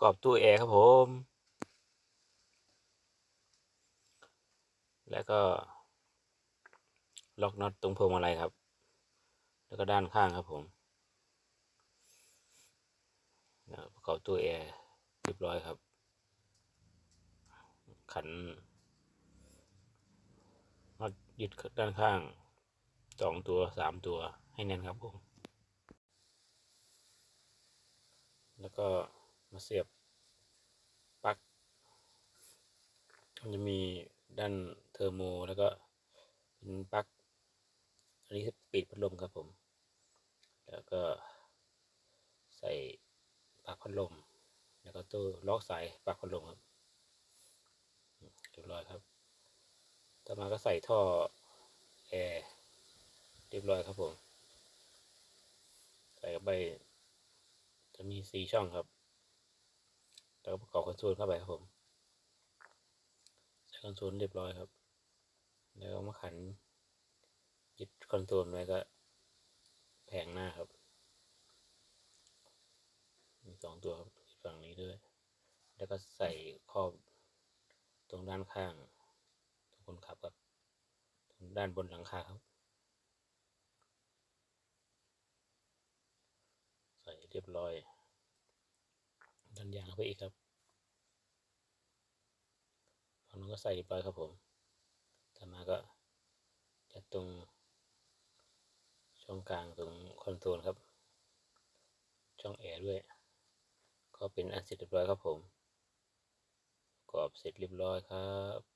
กรอบตู้แอร์ครับผม แล้วก็ล็อกน็อตตรงพวงมาลัยครับ แล้วก็ด้านข้างครับผมประกอบตู้แอร์เรียบร้อยครับ ขันน็อตยึดด้านข้างสองตัวสามตัวให้แน่นครับผม แล้วก็ มาเสียบปลั๊กมันจะมีด้านเทอร์โมแล้วก็เป็นปลั๊กอันนี้ปิดพัดลมครับผม แล้วก็ใส่ปลั๊กพัดลม แล้วก็ตู้ล็อกสายปลั๊กพัดลมครับเรียบร้อยครับ ต่อมาก็ใส่ท่อแอร์เรียบร้อยครับผม ใส่เข้าไปจะมีสี่ช่องครับ แล้วก็ประกอบคอนโซลเข้าไปครับผมใส่คอนโซลเรียบร้อยครับ แล้วก็มาขันยึดคอนโซลไว้ก็แผงหน้าครับ มีสองตัวครับฝั่งนี้ด้วย แล้วก็ใส่ครอบตรงด้านข้างตรงคนขับครับตรงด้านบนหลังคาครับ ใส่เรียบร้อย ยางเข้าไปอีกครับฝั่งนู้นก็ใส่เรียบร้อยครับผมต่อมาก็จัดตรงช่องกลางตรงคอนโซลครับ ช่องแอร์ด้วย ก็เป็นอันเสร็จเรียบร้อยครับผม กรอบเสร็จเรียบร้อยครับ